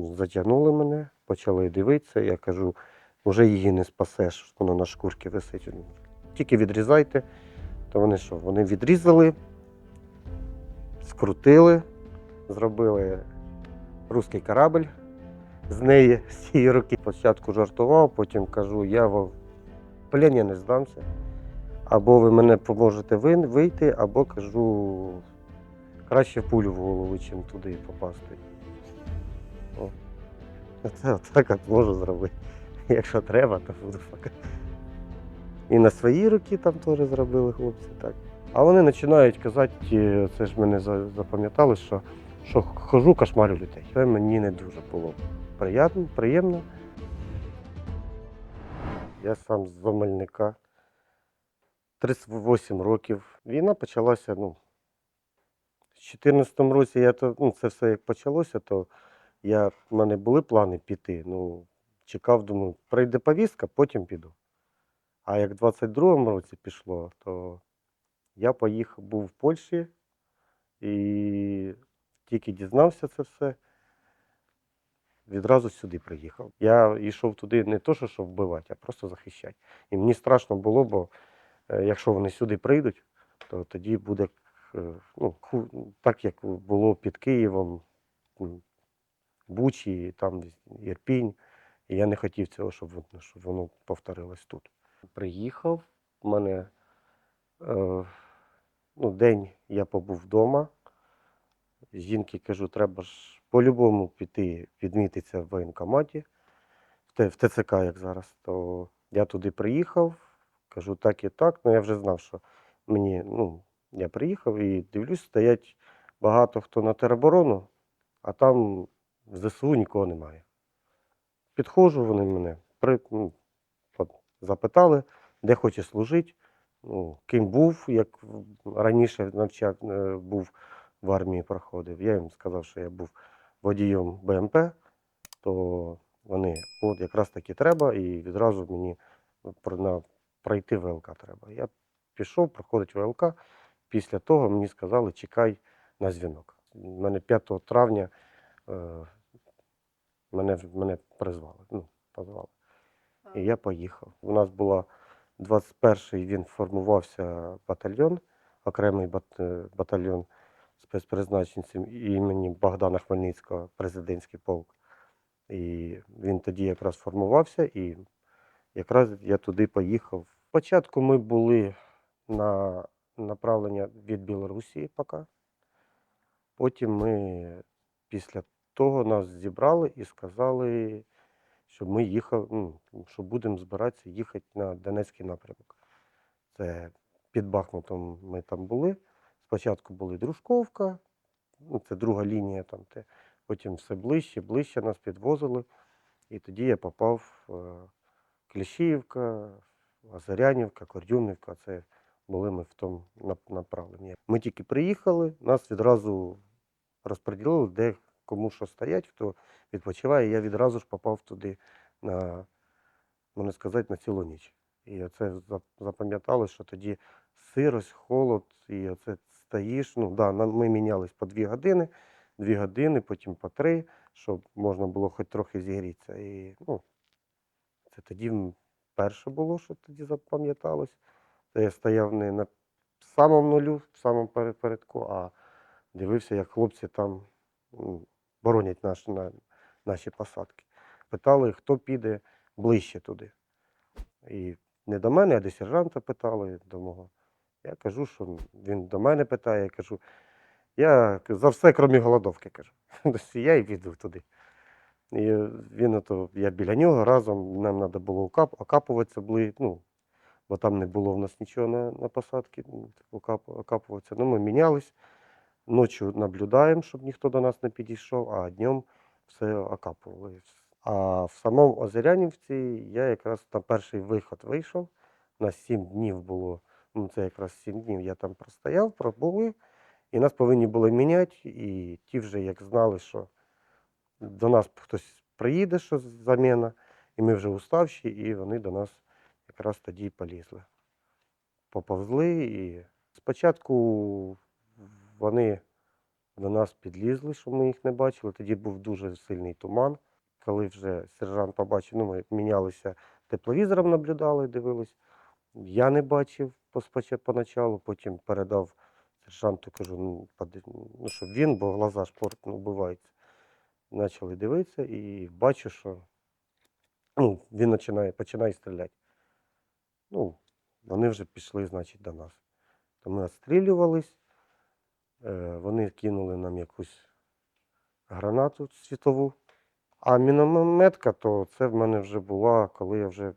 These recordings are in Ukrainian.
затягнули мене, почали дивитися. Я кажу, вже її не спасеш, воно на шкурці висить. Тільки відрізайте. То вони що? Вони відрізали, скрутили, зробили русський корабль з неї, з цієї руки. Спочатку жартував, потім кажу, я в плен я не здамся. Або ви мене поможете вийти, або кажу, краще пулю в голову, чим туди попасти. Це отак от можу зробити. Якщо треба, то буду поки. І на свої руки там теж зробили хлопці так. А вони починають казати, е, це ж мене за- запам'ятали, що, що хожу, кошмарю людей. Це мені не дуже було приємно. приємно. Я сам з Омельника. 38 років. Війна почалася, ну, в 2014 році я то, ну, це все як почалося, то я, в мене були плани піти. Ну, чекав, думаю, прийде повістка, потім піду. А як в 22-му році пішло, то я поїхав, був в Польщі і тільки дізнався це все, відразу сюди приїхав. Я йшов туди не то, що вбивати, а просто захищати. І мені страшно було, бо е, якщо вони сюди прийдуть, то тоді буде е, ну, так, як було під Києвом, Бучі, там Ірпінь. І я не хотів цього, щоб, щоб воно повторилось тут. Приїхав, в мене е, ну, день я побув вдома. Жінки кажу, треба ж по-любому піти відмітитися в воєнкоматі, в ТЦК, як зараз. То я туди приїхав, кажу, так і так. Ну я вже знав, що мені, ну, я приїхав і дивлюсь, стоять багато хто на тероборону, а там в ЗСУ нікого немає. Підходжу, вони мене при, ну, запитали, де хоче служити, ну, ким був, як раніше навчав, е, був в армії проходив. Я їм сказав, що я був водієм БМП, то вони, от якраз таки треба, і відразу мені на, пройти ВЛК треба. Я пішов, проходить ВЛК. Після того мені сказали, чекай на дзвінок. У Мене 5 травня е, мене, мене призвали, ну, позвали. І я поїхав. У нас була 21-й, він формувався батальйон, окремий бат, е, батальйон спецпризначенців імені Богдана Хмельницького, президентський полк. І він тоді якраз формувався, і якраз я туди поїхав. Спочатку ми були на направлення від Білорусі поки. Потім ми після того нас зібрали і сказали, щоб ми їхали, ну, що будемо збиратися їхати на Донецький напрямок. Це під Бахмутом ми там були. Спочатку були Дружковка, ну, це друга лінія, там, те. потім все ближче, ближче нас підвозили. І тоді я попав в Кліщіївка, Озарянівка, Кордюмівка. Це були ми в тому направленні. Ми тільки приїхали, нас відразу розподілили, де кому що стоять, хто відпочиває. Я відразу ж попав туди на, можна сказати, на цілу ніч. І оце за- запам'ятали, що тоді сирость, холод, і оце стоїш. Ну, да, ми мінялись по дві години, дві години, потім по три, щоб можна було хоч трохи зігрітися. І, ну, це тоді перше було, що тоді запам'яталось. Це я стояв не на самому нулю, в самому передку, а дивився, як хлопці там м, боронять наш, на, наші посадки. Питали, хто піде ближче туди. І не до мене, а до сержанта питали до мого. Я кажу, що він до мене питає, я кажу, я за все, крім голодовки, кажу. Тобто я і піду туди. І він ото, я біля нього разом, нам треба було окап, окапуватися, бли, ну, бо там не було в нас нічого на, на посадці, окап, окапуватися. Ну, ми мінялись, ночі наблюдаємо, щоб ніхто до нас не підійшов, а днем все окапували. А в самому Озерянівці я якраз на перший виход вийшов. На сім днів було, ну це якраз сім днів я там простояв, пробули, і нас повинні були міняти. І ті вже як знали, що до нас хтось приїде, що заміна, і ми вже уставші, і вони до нас якраз тоді полізли. Поповзли, і спочатку вони До нас підлізли, щоб ми їх не бачили. Тоді був дуже сильний туман. Коли вже сержант побачив, ну ми мінялися тепловізором, наблюдали, дивились. Я не бачив поначалу, потім передав сержанту, кажу, ну, ну щоб він, бо глаза ж порт ну, вбиваються. Почали дивитися і бачу, що ну, він починає, починає стріляти. Ну, вони вже пішли, значить, до нас. То ми відстрілювались, вони кинули нам якусь гранату світову. А мінометка, то це в мене вже була, коли я вже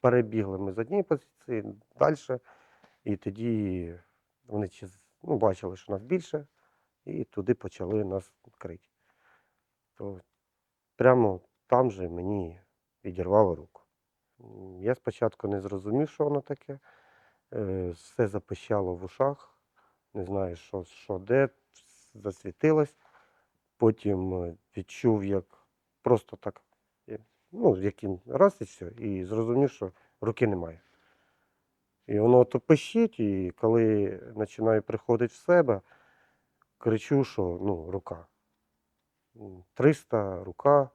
перебігли ми з однієї позиції далі. І тоді вони ну, бачили, що нас більше, і туди почали нас крити. То прямо там же мені відірвало руку. Я спочатку не зрозумів, що воно таке. Е, Все запищало в ушах, не знаю, що, що де, засвітилось. Потім е, відчув, як просто так, ну, яким раз і все, і зрозумів, що руки немає. І воно то пищить, і коли починаю приходити в себе, кричу, що ну, рука. 300 рука,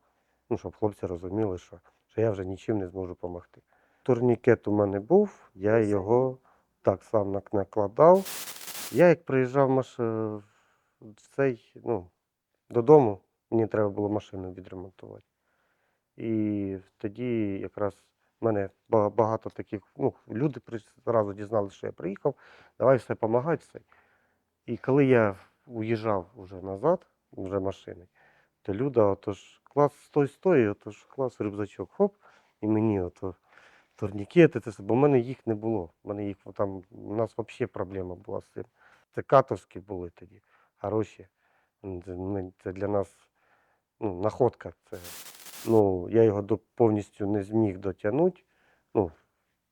ну, щоб хлопці розуміли, що, що я вже нічим не зможу допомогти. Турнікет у мене був, я його так сам накладав. Я як приїжджав маш... цей, ну, додому, мені треба було машину відремонтувати. І тоді якраз в мене багато таких, ну, люди зразу дізналися, що я приїхав, давай все допомагати. І коли я уїжджав вже назад, вже машиною, то Люда, отож, клас стой, стой, отож клас рюкзачок, хоп, і мені ото турнікети, бо в мене їх не було. В мене їх там, у нас взагалі проблема була з цим. Це катовські були тоді, хороші. М, Це, для нас ну, находка. Це, ну, я його до, повністю не зміг дотягнути, ну,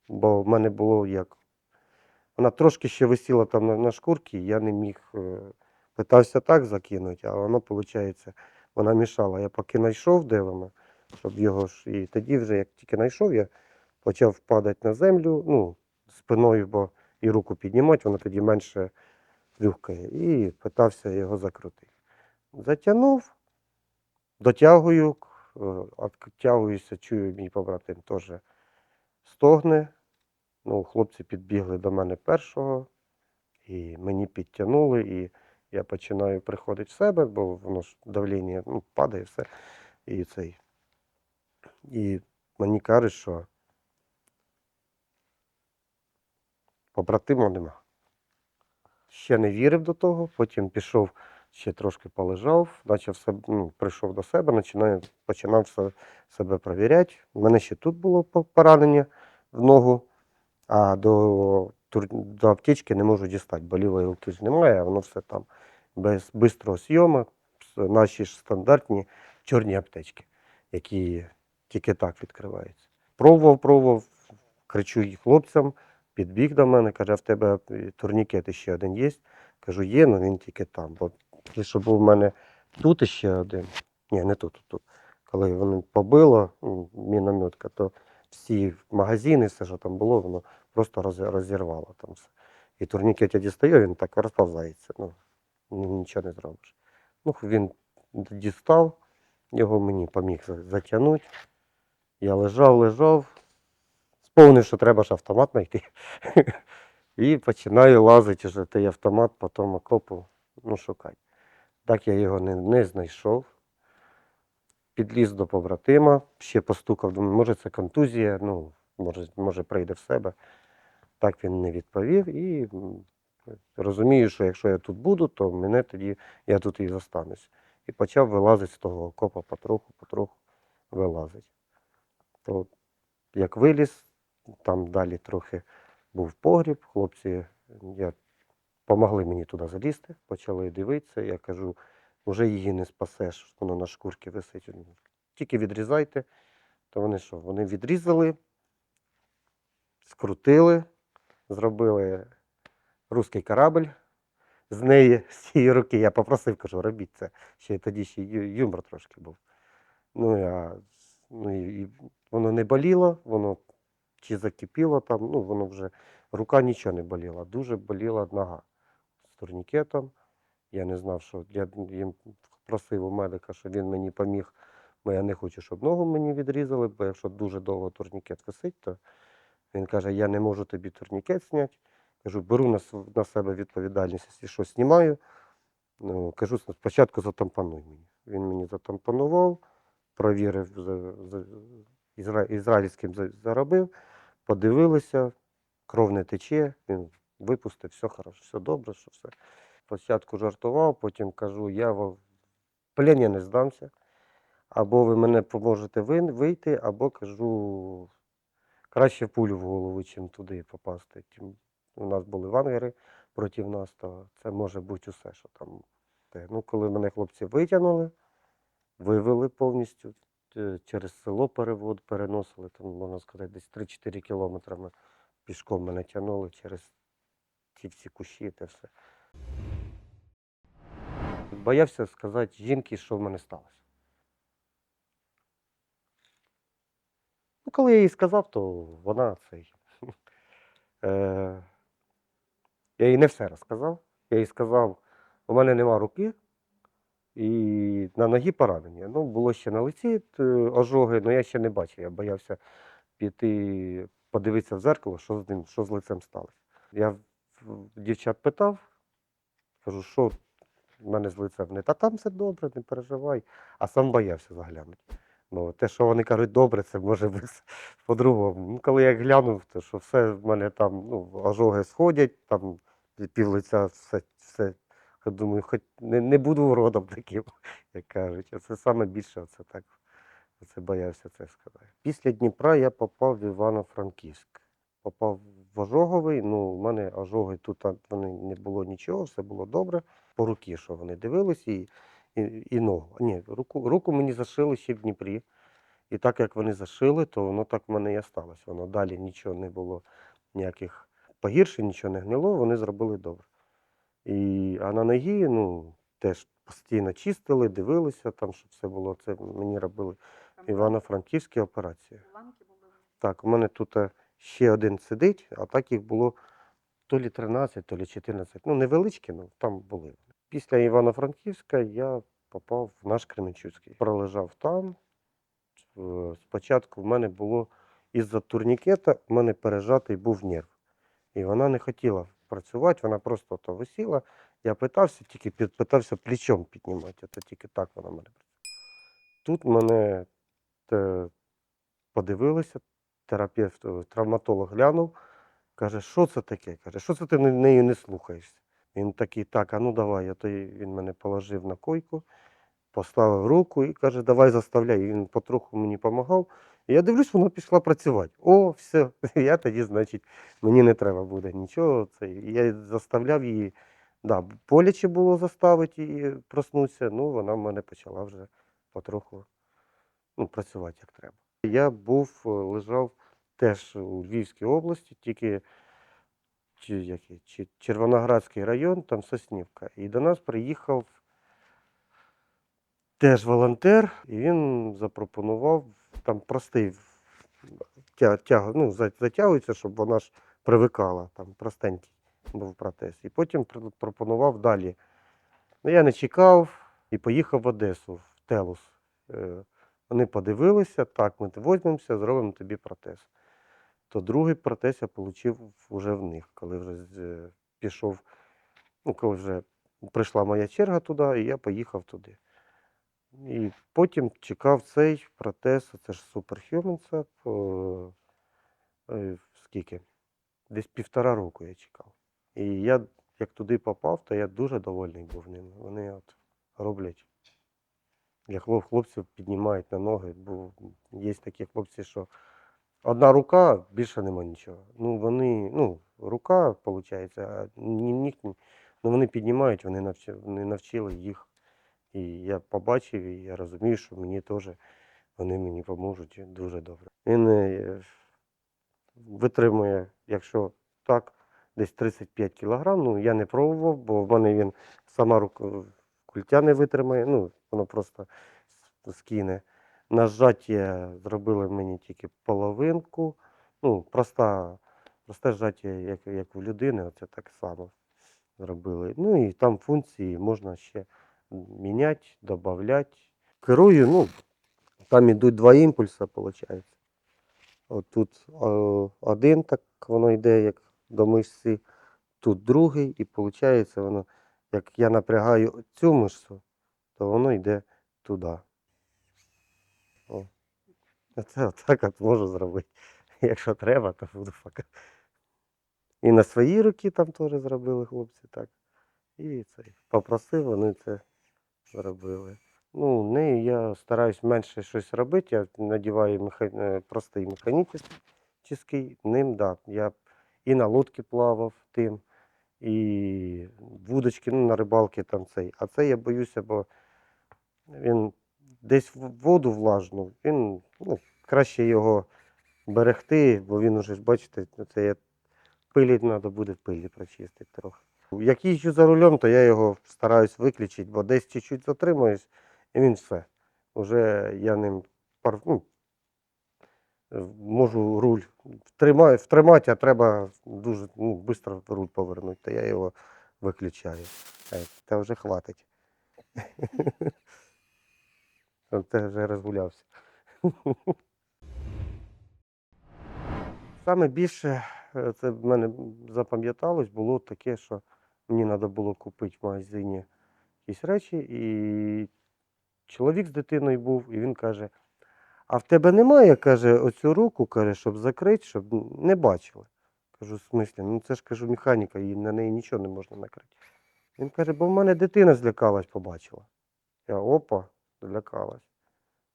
бо в мене було як. Вона трошки ще висіла там на, на шкурці, я не міг. Е, питався так закинути, а воно, виходить, вона мішала. Я поки знайшов, де вона, щоб його ж. І тоді вже, як тільки знайшов, я почав падати на землю, ну, спиною, бо і руку піднімати, воно тоді менше рюхкає. І питався його закрутити. Затягнув, дотягую, е, відтягуюся, чую, мій побратим теж стогне. Ну, хлопці підбігли до мене першого, і мені підтягнули, і я починаю приходити в себе, бо воно ж давлення ну, падає все. І цей. І мені кажуть, що побратима нема. Ще не вірив до того, потім пішов, ще трошки полежав, почав себе, ну, прийшов до себе, починаю, починав се- себе перевіряти. У мене ще тут було поранення в ногу, а до, до аптечки не можу дістати, бо лівої руки ж немає, а воно все там без бистрого зйому, наші ж стандартні чорні аптечки, які тільки так відкриваються. Пробував, пробував, кричу їй хлопцям, підбіг до мене, каже, а в тебе турнікет ще один є? Кажу, є, але він тільки там. Бо той, що був в мене тут ще один. Ні, не тут, тут. Коли вони побило, мінометка, то всі магазини, все, що там було, воно просто розірвало там все. І турнікет я дістаю, він так розповзається. Ну, нічого не зробиш. Ну, він дістав, його мені поміг затягнути. Я лежав, лежав, сповнив, що треба ж автомат знайти. І починаю лазити вже той автомат по тому окопу, ну, шукати. Так я його не, не знайшов. Підліз до побратима, ще постукав, думаю, може це контузія, ну, може, може прийде в себе. Так він не відповів і розумію, що якщо я тут буду, то мене тоді я тут і зостанусь. І почав вилазити з того окопа потроху, потроху вилазить. То як виліз, там далі трохи був погріб, хлопці я, помогли мені туди залізти, почали дивитися. Я кажу, вже її не спасеш, воно на шкурці висить. Тільки відрізайте. То вони що? Вони відрізали, скрутили, зробили руський корабль з неї, з цієї руки. Я попросив, кажу, робіть це. Ще тоді ще юмор трошки був. Ну, я, ну і, і воно не боліло, воно чи закипіло там, ну воно вже рука нічого не боліла, дуже боліла нога з турнікетом. Я не знав, що я їм просив у медика, щоб він мені поміг, бо я не хочу, щоб ногу мені відрізали, бо якщо дуже довго турнікет висить, то він каже, я не можу тобі турнікет зняти. Кажу, беру на, на себе відповідальність, якщо щось знімаю. Ну, кажу, спочатку затампануй мені. Він мені затампанував, провірив, ізра, ізраїльським заробив, подивилися, кров не тече, він випустив, все хорошо, все добре, що все. Спочатку жартував, потім кажу, я в плен я не здамся. Або ви мене поможете вийти, або кажу, краще пулю в голову, чим туди попасти. У нас були вангери проти нас, то це може бути усе, що там. Ну, коли мене хлопці витягнули, вивели повністю через село перевод переносили, там, можна сказати, десь 3-4 кілометри пішком мене тягнули через ці всі кущі та все. Боявся сказати жінці, що в мене сталося. Ну, коли я їй сказав, то вона цей. Е, я їй не все розказав. Я їй сказав, у мене нема руки і на ногі поранення. Ну, було ще на лиці ожоги, але я ще не бачив. Я боявся піти подивитися в зеркало, що з ним, що з лицем сталося. Я дівчат питав, кажу, що в мене з лицем не та там все добре, не переживай, а сам боявся заглянути. Ну, те, що вони кажуть добре, це може бути по-другому. Ну, коли я глянув, то що все в мене там, ну, ожоги сходять, там пів лиця все, думаю, хоч не, не буду уродом таким, як кажуть. Це саме більше оце так. Оце боявся це сказати. Після Дніпра я попав в Івано-Франківськ. Попав в ожоговий. Ну, у мене ожоги тут вони не було нічого, все було добре. По руки, що вони дивились, і, і, і ногу. Ні, руку, руку мені зашили ще в Дніпрі. І так як вони зашили, то воно так в мене і осталось. Воно далі нічого не було, ніяких погіршень, нічого не гнило, вони зробили добре. І, а на ногі, ну, теж постійно чистили, дивилися, там, щоб все було. Це мені робили Івано-Франківські операції. Так, у мене тут е, ще один сидить, а так їх було то лі 13, то лі 14. Ну, невеличкі, ну там були. Після Івано-Франківська я попав в наш Кременчуцький. Пролежав там. Е, Спочатку в мене було із-за турнікета, в мене пережатий був нерв. І вона не хотіла працювати, вона просто то висіла. Я питався, тільки питався плечом піднімати, це тільки так вона мене. Тут мене те, подивилися, терапевт, е, травматолог глянув, каже, що це таке? Каже, що це ти не- нею не слухаєшся? Він такий, так, а ну давай. Я той, він мене положив на койку, поставив руку і каже, давай заставляй. І він потроху мені допомагав. Я дивлюсь, вона пішла працювати. О, все, я тоді, значить, мені не треба буде нічого. Це. Я заставляв її. Да, боляче було заставити її проснутися, ну вона в мене почала вже потроху ну, працювати як треба. Я був, е, лежав теж у Львівській області, тільки чи, який, чи, Червоноградський район, там Соснівка. І до нас приїхав теж волонтер, і він запропонував там простий тя, тяг, ну, затягується, щоб вона ж привикала, там простенький був протез. І потім пропонував далі. Ну, я не чекав і поїхав в Одесу, в Телус. Е, Вони подивилися, так, ми візьмемося, зробимо тобі протез. То другий протез я отримав вже в них, коли вже е, пішов, ну, коли вже прийшла моя черга туди, і я поїхав туди. І потім чекав цей протез, це ж Superhuman, це е, скільки? Десь півтора року я чекав. І я, як туди попав, то я дуже довольний був ними. Вони от роблять. Для хлопців піднімають на ноги, бо є такі хлопці, що одна рука, більше нема нічого. Ну, вони, ну, рука, виходить, а ні, ні, ну, вони піднімають, вони навчили їх. І я побачив, і я розумію, що мені теж вони мені поможуть дуже добре. Він е, витримує, якщо так, десь 35 кілограм. Ну, я не пробував, бо в мене він сама рука культя не витримає, ну, воно просто скине. Нажаття зробили мені тільки половинку. Ну, проста, просте зжаття, як, як у людини, оце так само. зробили. Ну і там функції можна ще міняти, додати. Керую, ну, там ідуть два імпульси, виходить. От тут е, один, так воно йде як до мишці, тут другий, і виходить, воно, як я напрягаю цю мишцю, то воно йде туди. О. Це отак от можу зробити. Якщо треба, то буду пока. І на свої руки там теж зробили хлопці так. І це попросив, вони це зробили. Ну, нею я стараюсь менше щось робити. Я надіваю меха... е, простий механічний, ним, да. Я і на лодці плавав тим, і вудочки, ну, на рибалки там цей. А це я боюся, бо він десь в воду влажну, він ну, краще його берегти, бо він уже бачите, це пилі треба буде пилі прочистити трохи. Як їжджу за рулем, то я його стараюсь виключити, бо десь чуть-чуть затримуюсь, і він все. Уже я ним пар- ну, можу руль втримати, втримати, а треба дуже ну, швидко руль повернути, то я його виключаю. Е, Та вже хватить. Це вже розгулявся. Саме більше е, це в мене запам'яталось, було таке, що мені треба було купити в магазині якісь речі, і чоловік з дитиною був, і він каже: а в тебе немає, каже, оцю руку, каже, щоб закрити, щоб не бачили. Кажу, в смислі, ну це ж кажу, механіка, і на неї нічого не можна накрити. Він каже, бо в мене дитина злякалась, побачила. Я опа, злякалась.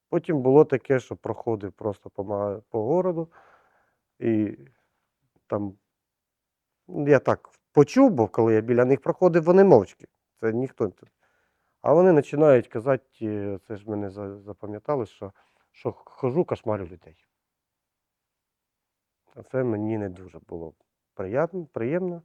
Потім було таке, що проходив просто по, по городу, і там ну, я так почув, бо коли я біля них проходив, вони мовчки. Це ніхто. А вони починають казати, е, це ж мене за- запам'яталось, що, що хожу, кошмарю людей. А Це мені не дуже було приємно. приємно.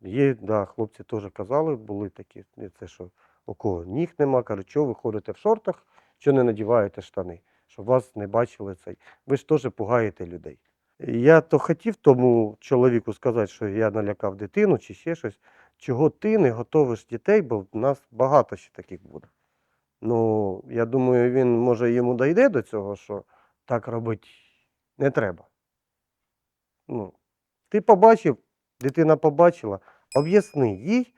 Є, да, хлопці теж казали, були такі, це що у кого ніг нема, кажуть, що ви ходите в шортах, що не надіваєте штани, щоб вас не бачили цей. Ви ж теж пугаєте людей. Я то хотів тому чоловіку сказати, що я налякав дитину чи ще щось, чого ти не готовиш дітей, бо в нас багато ще таких буде. Ну, я думаю, він може йому дійде до цього, що так робити не треба. Ну, ти побачив, дитина побачила, об'ясни їй,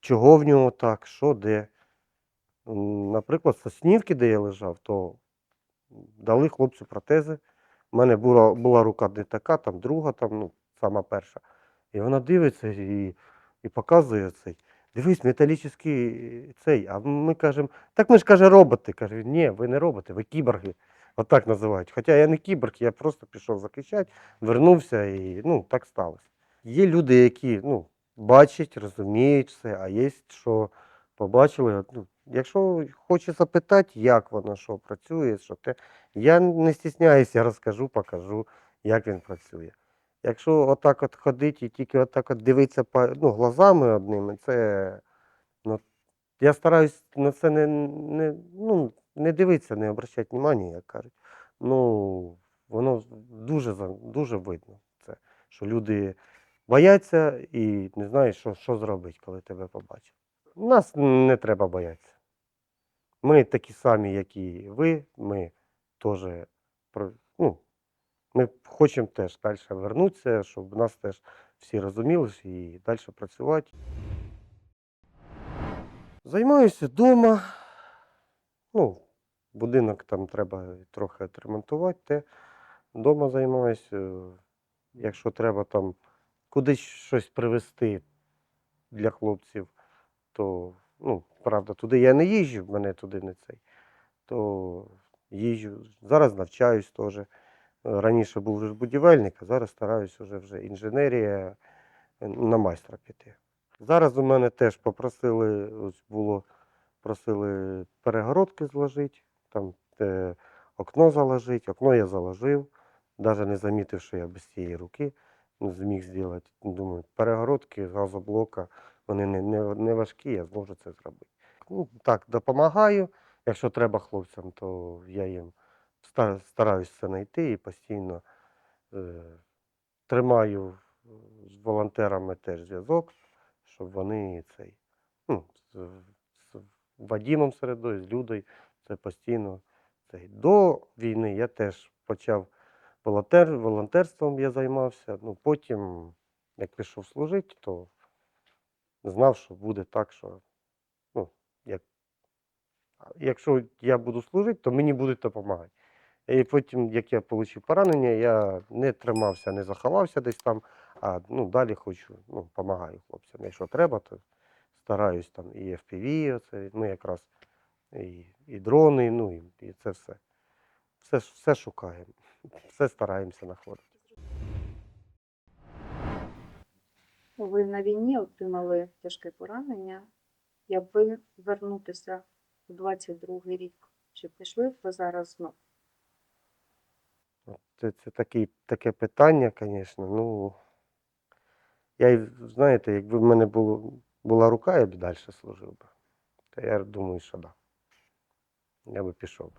чого в нього так, що де. Наприклад, соснівки, де я лежав, то дали хлопцю протези. У мене була, була рука не така, там друга, там, ну, сама перша. І вона дивиться і, і показує цей. Дивись, металічний цей. А ми кажемо, так ми ж каже, роботи. Каже, ні, ви не роботи, ви кіборги. Отак називають. Хоча я не кіборг, я просто пішов захищати, вернувся і ну, так сталося. Є люди, які ну, бачать, розуміють все, а є, що побачили. Ну, якщо хоче запитати, як воно, що працює, що те, я не стісняюся, я розкажу, покажу, як він працює. Якщо отак от ходить і тільки отак от дивитися ну, глазами одними, це ну, я стараюсь на це не, не, ну, не дивитися, не обращати увагу, як кажуть. Ну, воно дуже, дуже видно це, що люди бояться і не знають, що, що зробити, коли тебе побачать. Нас не треба боятися. Ми такі самі, як і ви. Ми теж про- ну, ми хочемо теж далі вернутися, щоб нас теж всі розуміли і далі працювати. Займаюся вдома. Ну, будинок там треба трохи відремонтувати. Те. Вдома займаюся. Якщо треба там кудись щось привезти для хлопців, то, ну, правда, туди я не їжджу, мене туди не цей. То їжджу. Зараз навчаюсь теж. Раніше був вже будівельник, а зараз стараюсь вже вже інженерія е, на майстра піти. Зараз у мене теж попросили, ось було, просили перегородки зложити, там е, окно заложити. Окно я заложив, навіть не замітив, що я без цієї руки зміг зробити. Думаю, перегородки з газоблока, вони не, не, не важкі, я зможу це зробити. Ну, так, допомагаю. Якщо треба хлопцям, то я їм ста- стараюсь це знайти і постійно е, тримаю з волонтерами теж зв'язок, щоб вони цей, ну, з, з Вадімом Середою, з Людою, це постійно. Цей. До війни я теж почав волонтер, волонтерством я займався. Ну, потім, як пішов служити, то знав, що буде так, що якщо я буду служити, то мені будуть допомагати. І потім, як я отримав поранення, я не тримався, не заховався десь там, а ну, далі хочу, ну, допомагаю хлопцям. Якщо треба, то стараюсь там і FPV, оце, ми якраз і, і дрони, ну і, і це все. Все, все шукаємо, все стараємося знаходити. Ви на війні отримали тяжке поранення. Якби вернутися у 22-й рік, чи пішли б ви зараз знов? Це, це такий, таке питання, звісно. Ну, я, знаєте, якби в мене було, була рука, я б далі служив би. Та я думаю, що так. Да. Я би пішов.